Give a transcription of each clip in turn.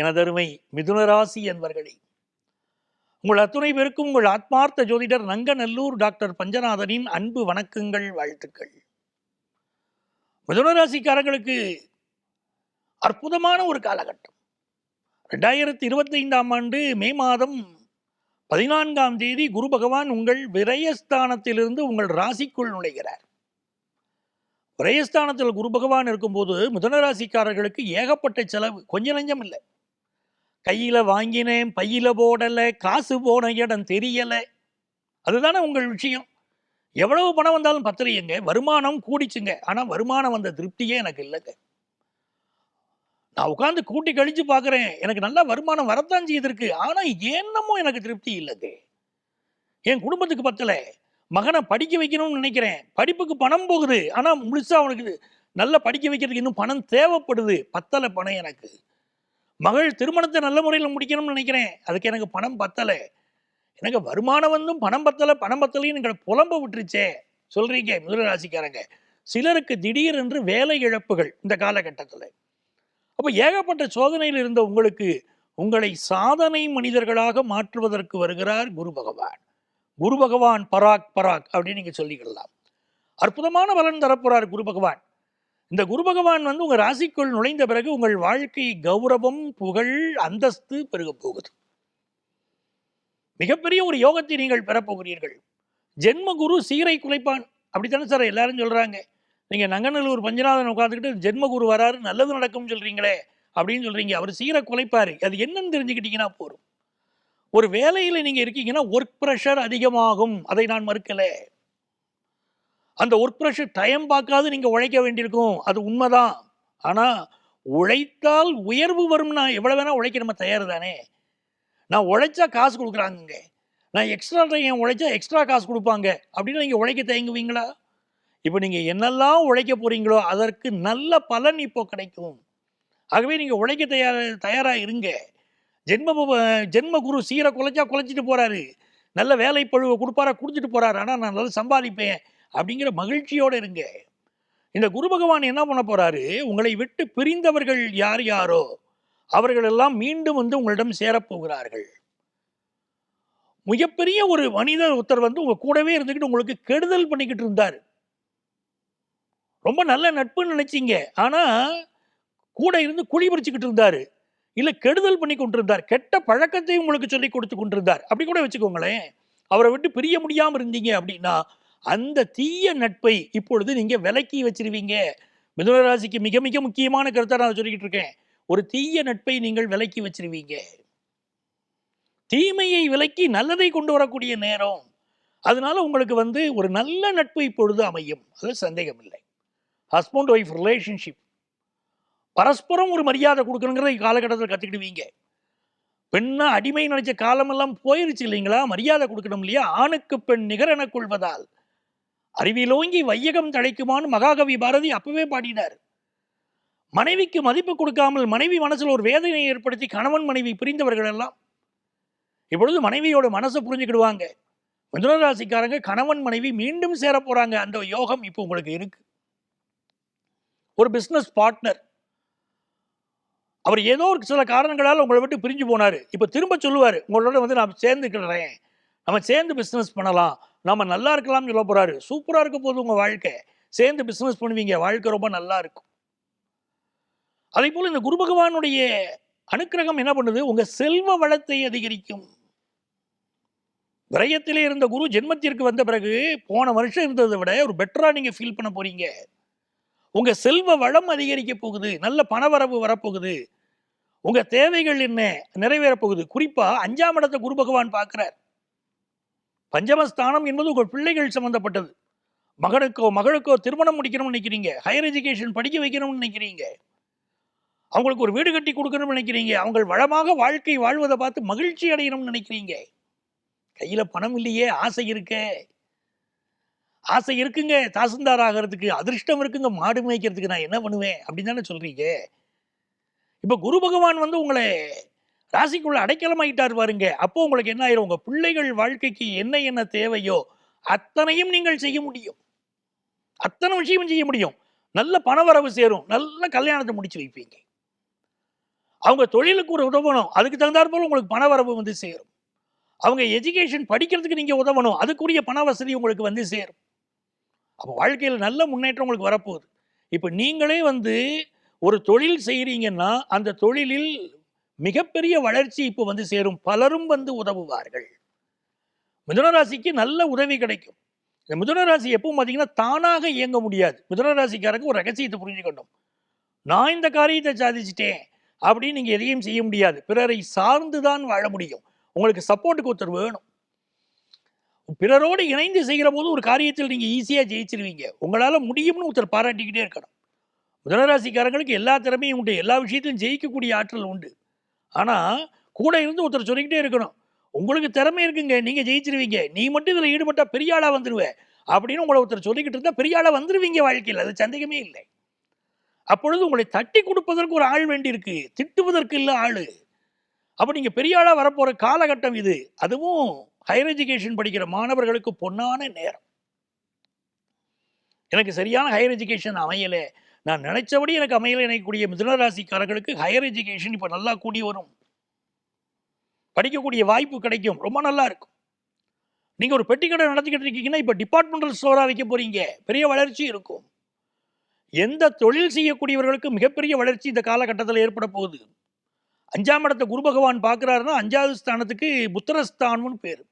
எனதருமை மிதுனராசி என்பர்களே உங்கள் அத்துணை பேருக்கும் உங்கள் ஆத்மார்த்த ஜோதிடர் நங்கநல்லூர் டாக்டர் பஞ்சநாதனின் அன்பு வணக்கங்கள் வாழ்த்துக்கள். மிதுனராசிக்காரங்களுக்கு அற்புதமான ஒரு காலகட்டம். ரெண்டாயிரத்தி இருபத்தைந்தாம் ஆண்டு மே மாதம் பதினான்காம் தேதி குரு பகவான் உங்கள் விரயஸ்தானத்திலிருந்து உங்கள் ராசிக்குள் நுழைகிறார். விரயஸ்தானத்தில் குரு பகவான் இருக்கும்போது மிதுனராசிக்காரர்களுக்கு ஏகப்பட்ட செலவு கொஞ்சம் நஞ்சம் இல்லை. கையில் வாங்கினேன் பையில் போடலை காசு போன இடம் தெரியலை. அதுதானே உங்கள் விஷயம். எவ்வளவு பணம் வந்தாலும் பத்தலையங்க வருமானம் கூடிச்சுங்க. ஆனால் வருமானம் வந்த திருப்தியே எனக்கு இல்லைங்க. நான் உட்காந்து கூட்டி கழிச்சு பார்க்குறேன். எனக்கு நல்லா வருமானம் வரத்தான் செய்திருக்கு. ஆனால் என்னமோ எனக்கு திருப்தி இல்லைங்க. என் குடும்பத்துக்கு பத்தலை. மகனை படிக்க வைக்கணும்னு நினைக்கிறேன். படிப்புக்கு பணம் போகுது. ஆனால் முழுசாக அவனுக்கு நல்லா படிக்க வைக்கிறதுக்கு இன்னும் பணம் தேவைப்படுது. பத்தலை பணம் எனக்கு. மகள் திருமணத்தை நல்ல முறையில் முடிக்கணும்னு நினைக்கிறேன். அதுக்கு எனக்கு பணம் பத்தலை. எனக்கு வருமானம் வந்தும் பணம் பத்தலை பணம் பத்தலைன்னு எங்களை புலம்ப விட்டுருச்சே. சொல்றீங்க முதலராசிக்காரங்க சிலருக்கு திடீரென்று வேலை இழப்புகள் இந்த காலகட்டத்தில். அப்போ ஏகப்பட்ட சோதனையில் இருந்த உங்களுக்கு உங்களை சாதனை மனிதர்களாக மாற்றுவதற்கு வருகிறார் குரு பகவான். குரு பகவான் பராக் பராக் அப்படின்னு நீங்கள் சொல்லிக்கலாம் அற்புதமான பலன் தரப்போறார் குரு பகவான். இந்த குரு பகவான் வந்து உங்கள் ராசிக்குள் நுழைந்த பிறகு உங்கள் வாழ்க்கை கௌரவம் புகழ் அந்தஸ்து பெருகப் போகுது. மிகப்பெரிய ஒரு யோகத்தை நீங்கள் பெறப்போகிறீர்கள் ஜென்ம குரு சீரை குலைப்பான். அப்படித்தானே சார் எல்லாரும் சொல்றாங்க. நீங்க நங்கநல்லூர் பஞ்சநாதன் உட்காந்துக்கிட்டு ஜென்ம குரு வராரு நல்லது நடக்கும் சொல்றீங்களே அப்படின்னு சொல்றீங்க. அவர் சீரை குலைப்பாரு. அது என்னன்னு தெரிஞ்சுக்கிட்டீங்கன்னா போதும். ஒரு வேலையில நீங்க இருக்கீங்கன்னா ஒர்க் ப்ரெஷர் அதிகமாகும். அதை நான் மறுக்கலை. அந்த ஒர்க் ப்ரெஷர் டைம் பார்க்காது நீங்கள் உழைக்க வேண்டியிருக்கும். அது உண்மைதான். ஆனால் உழைத்தால் உயர்வு வரும் நான் வேணால் உழைக்க நம்ம தயார் தானே. நான் உழைச்சா காசு கொடுக்குறாங்கங்க. நான் எக்ஸ்ட்ரா டைம் உழைச்சா எக்ஸ்ட்ரா காசு கொடுப்பாங்க? அப்படின்னு நீங்கள் உழைக்க தயங்குவீங்களா? இப்போ நீங்கள் என்னெல்லாம் உழைக்க போகிறீங்களோ அதற்கு நல்ல பலன் இப்போ கிடைக்கும். ஆகவே நீங்கள் உழைக்க தயார் தயாராக இருங்க. ஜென்ம ஜென்ம குரு சீரை குலைச்சா குலைச்சிட்டு போகிறாரு நல்ல வேலை பழுவை கொடுப்பாரா கொடுத்துட்டு போகிறாரு ஆனால் நான் நல்லா சம்பாதிப்பேன். அப்படிங்கிற மகிழ்ச்சியோடு இருங்க. இந்த குரு பகவான் என்ன பண்ண போகிறாரு உங்களை விட்டு பிரிந்தவர்கள் யார் யாரோ அவர்களெல்லாம் மீண்டும் வந்து உங்களிடம் சேரப்போகிறார்கள் மிகப்பெரிய ஒரு மனிதர் ஒருத்தர் வந்து உங்கள் கூடவே இருந்துக்கிட்டு உங்களுக்கு கெடுதல் பண்ணிக்கிட்டு இருந்தார். ரொம்ப நல்ல நட்புன்னு நினச்சிங்க. ஆனால் கூட இருந்து குழி பறிச்சுக்கிட்டு இருந்தார். இல்லை கெடுதல் பண்ணி கொண்டிருந்தார். கெட்ட பழக்கத்தை உங்களுக்கு சொல்லி கொடுத்து கொண்டிருந்தார். அப்படி கூட வச்சுக்கோங்களேன். அவரை விட்டு பிரிய முடியாமல் இருந்தீங்க அப்படின்னா அந்த தீய நட்பை இப்பொழுது நீங்கள் விலக்கி வச்சிருவீங்க. மிதுனராசிக்கு மிக மிக முக்கியமான கருத்தை நான் சொல்லிக்கிட்டு இருக்கேன். ஒரு தீய நட்பை நீங்கள் விலக்கி வச்சிருவீங்க. தீமையை விலக்கி நல்லதை கொண்டு வரக்கூடிய நேரம். அதனால உங்களுக்கு வந்து ஒரு நல்ல நட்பு இப்பொழுது அமையும். அது சந்தேகம் இல்லை ஹஸ்பண்ட் ஒய்ஃப் ரிலேஷன்ஷிப் பரஸ்பரம் ஒரு மரியாதை கொடுக்கணுங்கிறத காலகட்டத்தில் கற்றுக்கிடுவீங்க பெண்ணா அடிமை நினைச்ச காலமெல்லாம் போயிருச்சு இல்லைங்களா? மரியாதை கொடுக்கணும் இல்லையா? ஆணுக்கு பெண் நிகரென கொள்வதால். அறிவிலோங்கி வையகம் தழைக்குமான்னு மகாகவி பாரதி அப்பவே பாடினார். மனைவிக்கு மதிப்பு கொடுக்காமல் மனைவி மனசில் ஒரு வேதனையை ஏற்படுத்தி கணவன் மனைவி பிரிந்தவர்கள் எல்லாம் இப்பொழுது மனைவியோட மனசை புரிஞ்சுக்கிடுவாங்க. மிதுனராசிக்காரங்க கணவன் மனைவி மீண்டும் சேர போறாங்க. அந்த யோகம் இப்போ உங்களுக்கு இருக்கு. ஒரு பிஸ்னஸ் பார்ட்னர் அவர் ஏதோ ஒரு சில காரணங்களால் உங்களை விட்டு பிரிஞ்சு போனார். இப்போ திரும்ப சொல்லுவார். உங்களோட வந்து நான் சேர்ந்துக்கிறேன். நம்ம சேர்ந்து பிஸ்னஸ் பண்ணலாம். நம்ம நல்லா இருக்கலாம்னு சொல்ல போறாரு. சூப்பராக இருக்க போகுது உங்கள் வாழ்க்கை. சேர்ந்து பிஸ்னஸ் பண்ணுவீங்க. வாழ்க்கை ரொம்ப நல்லா இருக்கும். அதே போல் இந்த குரு பகவானுடைய அனுக்கிரகம் என்ன பண்ணுது? உங்க செல்வ வளத்தை அதிகரிக்கும். விரயத்திலே இருந்த குரு ஜென்மத்திற்கு வந்த பிறகு போன வருஷம் இருந்ததை விட ஒரு பெட்டரா நீங்க ஃபீல் பண்ண போறீங்க. உங்க செல்வ வளம் அதிகரிக்க போகுது. நல்ல பணவரவு வரப்போகுது. உங்க தேவைகள் என்ன நிறைவேறப் போகுது. குறிப்பா அஞ்சாம் இடத்தை குரு பகவான் பார்க்குறார். பஞ்சமஸ்தானம் என்பது உங்கள் பிள்ளைகள் சம்பந்தப்பட்டது. மகனுக்கோ மகளுக்கோ திருமணம் முடிக்கணும்னு நினைக்கிறீங்க. ஹையர் எஜுகேஷன் படிக்க வைக்கணும்னு நினைக்கிறீங்க. அவங்களுக்கு ஒரு வீடு கட்டி கொடுக்கணும்னு நினைக்கிறீங்க. அவங்க வளமாக வாழ்க்கை வாழ்வதை பார்த்து மகிழ்ச்சி அடையணும்னு நினைக்கிறீங்க. கையில் பணம் இல்லையே ஆசை இருக்கே. ஆசை இருக்குங்க தாசில்தார் ஆகிறதுக்கு. அதிர்ஷ்டம் இருக்குங்க மாடு மேய்க்கிறதுக்கு நான் என்ன பண்ணுவேன்? அப்படின்னு தானே சொல்கிறீங்க இப்போ குரு பகவான் வந்து உங்களை ராசிக்குள்ள அடைக்கலமாயிட்டார் பாருங்க. அப்போ உங்களுக்கு என்ன ஆயிரும்? உங்க பிள்ளைகள் வாழ்க்கைக்கு என்ன என்ன தேவையோ அத்தனையும் நீங்கள் செய்ய முடியும். அத்தனை விஷயமும் செய்ய முடியும். நல்ல பணவரவு சேரும். நல்ல கல்யாணத்தை முடிச்சு வைப்பீங்க. அவங்க தொழிலுக்கு ஒரு உதவணும். அதுக்கு தகுந்தாற் போல உங்களுக்கு பண வரவு வந்து சேரும். அவங்க எஜுகேஷன் படிக்கிறதுக்கு நீங்கள் உதவணும். அதுக்குரிய பண வசதி உங்களுக்கு வந்து சேரும். அப்போ வாழ்க்கையில் நல்ல முன்னேற்றம் உங்களுக்கு வரப்போகுது. இப்போ நீங்களே வந்து ஒரு தொழில் செய்கிறீங்கன்னா அந்த தொழிலில் மிகப்பெரிய வளர்ச்சி இப்போ வந்து சேரும். பலரும் வந்து உதவுவார்கள். மிதுனராசிக்கு நல்ல உதவி கிடைக்கும். இந்த மிதுனராசி எப்பவும் பார்த்தீங்கன்னா தானாக இயங்க முடியாது. மிதுனராசிக்காரங்க ஒரு ரகசியத்தை புரிஞ்சுக்கணும். நான் இந்த காரியத்தை சாதிச்சிட்டேன் அப்படின்னு நீங்கள் எதையும் செய்ய முடியாது. பிறரை சார்ந்து தான் வாழ முடியும். உங்களுக்கு சப்போர்ட்டுக்கு ஒருத்தர் வேணும். பிறரோடு இணைந்து செய்கிற போது ஒரு காரியத்தில் நீங்கள் ஈஸியாக ஜெயிச்சிருவீங்க. உங்களால் முடியும்னு ஒருத்தர் பாராட்டிக்கிட்டே இருக்கணும். மிதனராசிக்காரங்களுக்கு எல்லா திறமையும் உண்டு. எல்லா விஷயத்திலும் ஜெயிக்கக்கூடிய ஆற்றல் உண்டு. ஆனால் கூட இருந்து ஒருத்தர் சொல்லிக்கிட்டே இருக்கணும் உங்களுக்கு திறமை இருக்குங்க நீங்கள் ஜெயிச்சிருவீங்க. நீ மட்டும் இதில் ஈடுபட்டால் பெரிய ஆளாக வந்துடுவ அப்படின்னு உங்களை ஒருத்தர் சொல்லிக்கிட்டு இருந்தால் பெரிய ஆளாக வந்துடுவீங்க வாழ்க்கையில் அது சந்தேகமே இல்லை. அப்பொழுது உங்களை தட்டி கொடுப்பதற்கு ஒரு ஆள் வேண்டியிருக்கு திட்டுவதற்கு இல்லை ஆள். அப்போ நீங்கள் பெரிய ஆளாக வரப்போகிற காலகட்டம் இது. அதுவும் ஹையர் எஜுகேஷன் படிக்கிற மாணவர்களுக்கு பொன்னான நேரம். எனக்கு சரியான ஹையர் எஜுகேஷன் அமையலை. நான் நினைச்சபடி எனக்கு அமையல இணைக்கக்கூடிய மிதுனராசிக்காரர்களுக்கு ஹையர் எஜுகேஷன் இப்போ நல்லா கூடி வரும். படிக்கக்கூடிய வாய்ப்பு கிடைக்கும். ரொம்ப நல்லா இருக்கும். நீங்கள் ஒரு பெட்டி கடை நடத்திக்கிட்டு இருக்கீங்கன்னா இப்போ டிபார்ட்மெண்டல் ஸ்டோராக வைக்க போறீங்க. பெரிய வளர்ச்சி இருக்கும். எந்த தொழில் செய்யக்கூடியவர்களுக்கு மிகப்பெரிய வளர்ச்சி இந்த காலகட்டத்தில் ஏற்பட போகுது. அஞ்சாம் இடத்தை குரு பகவான் பார்க்குறாருன்னா அஞ்சாவது ஸ்தானத்துக்கு புத்திரஸ்தானம்னு பேர்.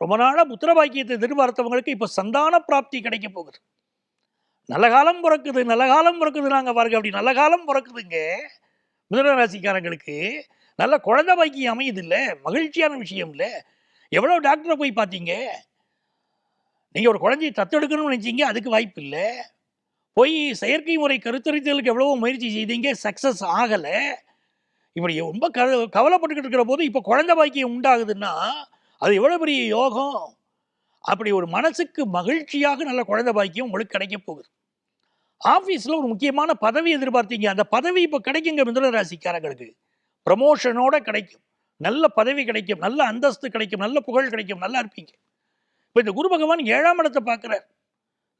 ரொம்ப நாளாக புத்திர பாக்கியத்தை எதிர்பார்த்தவங்களுக்கு இப்போ சந்தான பிராப்தி கிடைக்க போகுது. நல்ல காலம் பிறக்குது நல்ல காலம் பிறக்குது நாங்கள் பாருங்க. அப்படி நல்ல காலம் பிறக்குதுங்க. மிதன ராசிக்காரங்களுக்கு நல்ல குழந்தை பாக்கியம் அமையுது இல்லை மகிழ்ச்சியான விஷயம் இல்லை எவ்வளோ டாக்டரை போய் பார்த்தீங்க? நீங்கள் ஒரு குழந்தையை தத்தெடுக்கணும்னு நினச்சிங்க அதுக்கு வாய்ப்பு இல்லை. போய் செயற்கை முறை கருத்தரித்தலுக்கு எவ்வளவோ முயற்சி செய்தீங்க சக்ஸஸ் ஆகலை. இப்படி ரொம்ப க கவலைப்பட்டுக்கிட்டு இருக்கிற போது இப்போ குழந்தை பாக்கியம் உண்டாகுதுன்னா அது எவ்வளோ பெரிய யோகம்? அப்படி ஒரு மனசுக்கு மகிழ்ச்சியாக நல்ல குழந்தை பாக்கியம் உங்களுக்கு கிடைக்க போகுது. ஆஃபீஸில் ஒரு முக்கியமான பதவி எதிர்பார்த்தீங்க. அந்த பதவி இப்போ கிடைக்குங்க மிதுன ராசிக்காரங்களுக்கு ப்ரமோஷனோட கிடைக்கும். நல்ல பதவி கிடைக்கும். நல்ல அந்தஸ்து கிடைக்கும். நல்ல புகழ் கிடைக்கும். நல்லா இருப்பீங்க. இப்போ இந்த குரு பகவான் ஏழாம் இடத்தை பார்க்குறார்.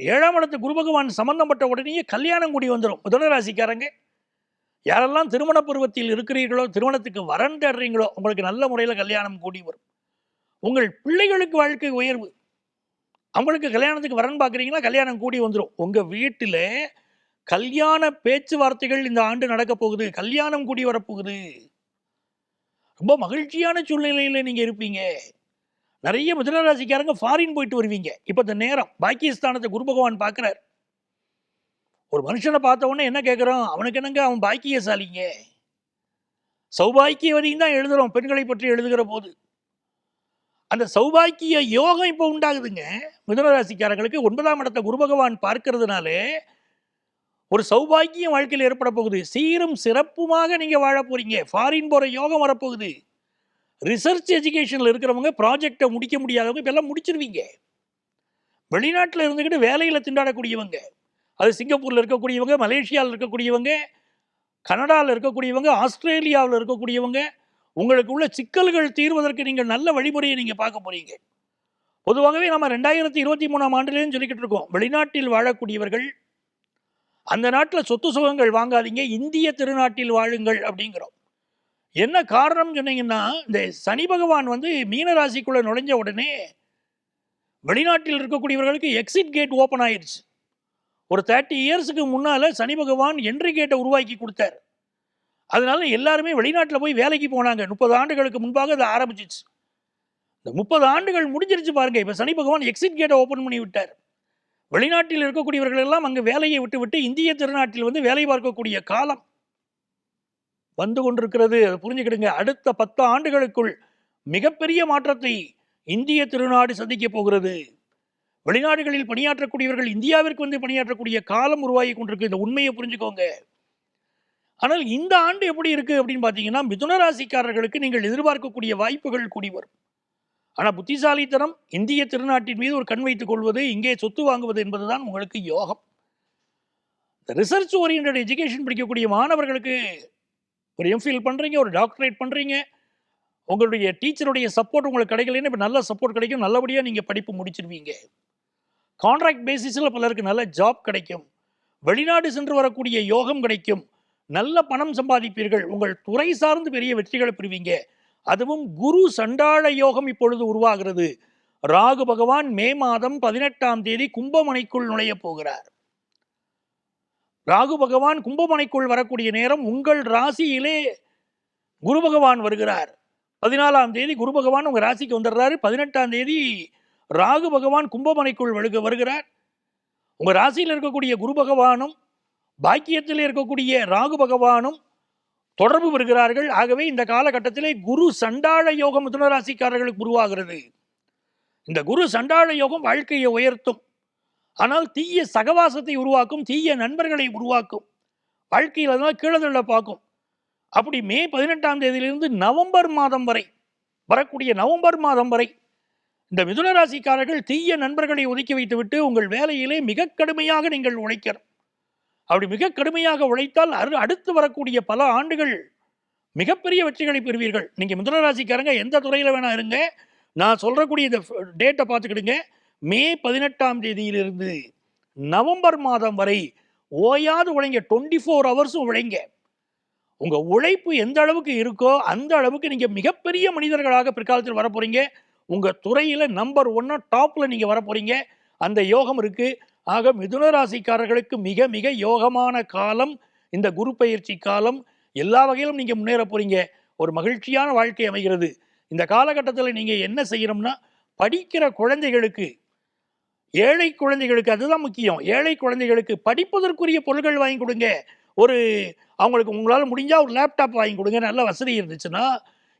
ஏழாம் இடத்து குரு பகவான் சம்பந்தப்பட்ட உடனேயே கல்யாணம் கூடி வந்துடும் மிதுன ராசிக்காரங்க யாரெல்லாம் திருமண பருவத்தில் இருக்கிறீர்களோ திருமணத்துக்கு வரன் தேடுறீங்களோ உங்களுக்கு நல்ல முறையில் கல்யாணம் கூடி வரும். உங்கள் பிள்ளைகளுக்கு வாழ்க்கை உயர்வு. அவங்களுக்கு கல்யாணத்துக்கு வரன் பார்க்குறீங்களா கல்யாணம் கூடி வந்துடும் உங்கள் வீட்டில் கல்யாண பேச்சுவார்த்தைகள் இந்த ஆண்டு நடக்க போகுது. கல்யாணம் கூடி வரப்போகுது. ரொம்ப மகிழ்ச்சியான சூழ்நிலையில் நீங்கள் இருப்பீங்க. நிறைய மிதனராசிக்காரங்க ஃபாரின் போயிட்டு வருவீங்க. இப்போ இந்த நேரம் பாக்கியஸ்தானத்தை குரு பகவான் பார்க்குறார் ஒரு மனுஷனை பார்த்த உடனே என்ன கேட்குறோம் அவனுக்கு என்னங்க? அவன் பாக்கியசாலிங்க. சௌபாக்கிய வரையும் தான் எழுதுகிறோம் பெண்களை பற்றி எழுதுகிற போது. அந்த சௌபாக்கிய யோகம் இப்போ உண்டாகுதுங்க. மிதனராசிக்காரங்களுக்கு ஒன்பதாம் இடத்தை குரு பகவான் பார்க்கறதுனாலே ஒரு சௌபாக்கியம் வாழ்க்கையில் ஏற்பட போகுது. சீரும் சிறப்புமாக நீங்கள் வாழ போறீங்க. ஃபாரின் போகிற யோகம் வரப்போகுது. ரிசர்ச் எஜுகேஷனில் இருக்கிறவங்க ப்ராஜெக்டை முடிக்க முடியாதவங்க இப்பெல்லாம் முடிச்சிருவீங்க. வெளிநாட்டில் இருந்துக்கிட்டு வேலையில் திண்டாடக்கூடியவங்க அது சிங்கப்பூரில் இருக்கக்கூடியவங்க மலேசியாவில் இருக்கக்கூடியவங்க கனடாவில் இருக்கக்கூடியவங்க ஆஸ்திரேலியாவில் இருக்கக்கூடியவங்க உங்களுக்கு உள்ள சிக்கல்கள் தீர்வதற்கு நீங்கள் நல்ல வழிமுறையை நீங்கள் பார்க்க போகிறீங்க பொதுவாகவே நம்ம ரெண்டாயிரத்தி இருபத்தி மூணாம் ஆண்டுலேயும் சொல்லிக்கிட்டு இருக்கோம் வெளிநாட்டில் வாழக்கூடியவர்கள் அந்த நாட்டில் சொத்து சுகங்கள் வாங்காதீங்க இந்திய திருநாட்டில் வாழுங்கள் அப்படிங்கிறோம். என்ன காரணம் சொன்னீங்கன்னா இந்த சனி பகவான் வந்து மீனராசிக்குள்ளே நுழைஞ்ச உடனே வெளிநாட்டில் இருக்கக்கூடியவர்களுக்கு எக்ஸிட் கேட் ஓப்பன் ஆயிடுச்சு ஒரு தேர்ட்டி இயர்ஸுக்கு முன்னால் சனி பகவான் என்ட்ரி கேட்டை உருவாக்கி கொடுத்தார். அதனால எல்லாருமே வெளிநாட்டில் போய் வேலைக்கு போனாங்க. முப்பது ஆண்டுகளுக்கு முன்பாக அது ஆரம்பிச்சிச்சு. இந்த முப்பது ஆண்டுகள் முடிஞ்சிருச்சு பாருங்க. இப்போ சனி பகவான் எக்ஸிட் கேட்டை ஓப்பன் பண்ணி விட்டார். வெளிநாட்டில் இருக்கக்கூடியவர்கள் எல்லாம் அங்கே வேலையை விட்டு விட்டு இந்திய திருநாட்டில் வந்து வேலை பார்க்கக்கூடிய காலம் வந்து கொண்டிருக்கிறது. அதை புரிஞ்சுக்கிடுங்க. அடுத்த பத்து ஆண்டுகளுக்குள் மிகப்பெரிய மாற்றத்தை இந்திய திருநாடு சந்திக்க போகிறது. வெளிநாடுகளில் பணியாற்றக்கூடியவர்கள் இந்தியாவிற்கு வந்து பணியாற்றக்கூடிய காலம் உருவாகி கொண்டிருக்கு. இந்த உண்மையை புரிஞ்சுக்கோங்க. ஆனால் இந்த ஆண்டு எப்படி இருக்கு அப்படின்னு பார்த்தீங்கன்னா மிதுன ராசிக்காரர்களுக்கு நீங்கள் எதிர்பார்க்கக்கூடிய வாய்ப்புகள் கூடி வரும். ஆனால் புத்திசாலித்தனம் இந்திய திருநாட்டின் மீது ஒரு கண் வைத்துக் கொள்வது இங்கே சொத்து வாங்குவது என்பதுதான் உங்களுக்கு யோகம். ரிசர்ச் ஓரியன்ட் எஜுகேஷன் படிக்கக்கூடிய மாணவர்களுக்கு ஒரு எம்ஃபில் பண்ணுறீங்க ஒரு டாக்டரேட் பண்ணுறீங்க உங்களுடைய டீச்சருடைய சப்போர்ட் உங்களுக்கு கிடைக்கலன்னு இப்போ நல்ல சப்போர்ட் கிடைக்கும் நல்லபடியாக நீங்கள் படிப்பு முடிச்சிருவீங்க. கான்ட்ராக்ட் பேசிஸில் பலருக்கு நல்ல ஜாப் கிடைக்கும். வெளிநாடு சென்று வரக்கூடிய யோகம் கிடைக்கும். நல்ல பணம் சம்பாதிப்பீர்கள். உங்கள் துறை சார்ந்து பெரிய வெற்றிகளை பெறுவீங்க. அதுவும் குரு சண்டாள யோகம் இப்பொழுது உருவாகிறது. ராகு பகவான் மே மாதம் பதினெட்டாம் தேதி கும்பமனைக்குள் நுழைய போகிறார். ராகு பகவான் கும்பமனைக்குள் வரக்கூடிய நேரம் உங்கள் ராசியிலே குரு பகவான் வருகிறார். பதினாலாம் தேதி குரு பகவான் உங்கள் ராசிக்கு வந்துடுறாரு. பதினெட்டாம் தேதி ராகு பகவான் கும்பமனைக்குள் வருக வருகிறார். உங்கள் ராசியில் இருக்கக்கூடிய குரு பகவானும் பாக்கியத்தில் இருக்கக்கூடிய ராகு பகவானும் தொடர்பு வருகிறார்கள் ஆகவே இந்த காலகட்டத்திலே குரு சண்டாள யோகம் மிதுனராசிக்காரர்களுக்கு உருவாகிறது. இந்த குரு சண்டாள யோகம் வாழ்க்கையை உயர்த்தும். ஆனால் தீய சகவாசத்தை உருவாக்கும் தீய நண்பர்களை உருவாக்கும். வாழ்க்கையில் அதனால் கீழதள்ள பார்க்கும். அப்படி மே பதினெட்டாம் தேதியிலிருந்து நவம்பர் மாதம் வரை வரக்கூடிய நவம்பர் மாதம் வரை இந்த மிதுனராசிக்காரர்கள் தீய நண்பர்களை ஒதுக்கி வைத்துவிட்டு உங்கள் வேலையிலே மிக கடுமையாக நீங்கள் உழைக்கணும். அப்படி மிக கடுமையாக உழைத்தால் அரு- அடுத்து வரக்கூடிய பல ஆண்டுகள் மிகப்பெரிய வெற்றிகளை பெறுவீர்கள். நீங்கள் முதலராசிக்காரங்க எந்த துறையில் வேணா இருங்க. நான் சொல்கிறக்கூடிய இந்த டேட்டை பார்த்துக்கிடுங்க. மே பதினெட்டாம் தேதியிலிருந்து நவம்பர் மாதம் வரை ஓயாது உழைங்க. Twenty four ஹவர்ஸும் உழைங்க. உங்கள் உழைப்பு எந்த அளவுக்கு இருக்கோ அந்த அளவுக்கு நீங்கள் மிகப்பெரிய மனிதர்களாக பிற்காலத்தில் வரப்போகிறீங்க உங்கள் துறையில் நம்பர் ஒன்னாக டாப்பில் நீங்கள் வரப்போகிறீங்க அந்த யோகம் இருக்குது ஆக மிதுன ராசிக்காரர்களுக்கு மிக மிக யோகமான காலம் இந்த குரு பயிற்சி காலம். எல்லா வகையிலும் நீங்கள் முன்னேற போகிறீங்க ஒரு மகிழ்ச்சியான வாழ்க்கை அமைகிறது. இந்த காலகட்டத்தில் நீங்கள் என்ன செய்யணும்னா படிக்கிற குழந்தைகளுக்கு ஏழை குழந்தைகளுக்கு அதுதான் முக்கியம். ஏழை குழந்தைகளுக்கு படிப்பதற்குரிய பொருட்கள் வாங்கி கொடுங்க. ஒரு அவங்களுக்கு உங்களால் முடிஞ்சால் ஒரு லேப்டாப் வாங்கி கொடுங்க. நல்ல வசதி இருந்துச்சுன்னா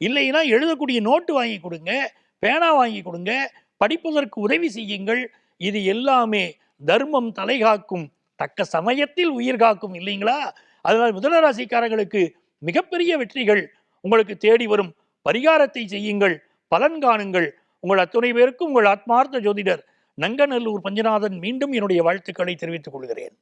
இல்லைன்னா எழுதக்கூடிய நோட்டு வாங்கி கொடுங்க. பேனா வாங்கி கொடுங்க. படிப்பதற்கு உதவி செய்யுங்கள். இது எல்லாமே தர்மம் தலைகாக்கும் தக்க சமயத்தில் உயிர் காக்கும் இல்லைங்களா? அதனால் முதலராசிக்காரர்களுக்கு மிகப்பெரிய வெற்றிகள் உங்களுக்கு தேடி வரும். பரிகாரத்தை செய்யுங்கள் பலன் காணுங்கள். உங்கள் அத்துணை பேருக்கும் உங்கள் ஆத்மார்த்த ஜோதிடர் நங்கநல்லூர் பஞ்சநாதன் மீண்டும் என்னுடைய வாழ்த்துக்களை தெரிவித்துக் கொள்கிறேன்.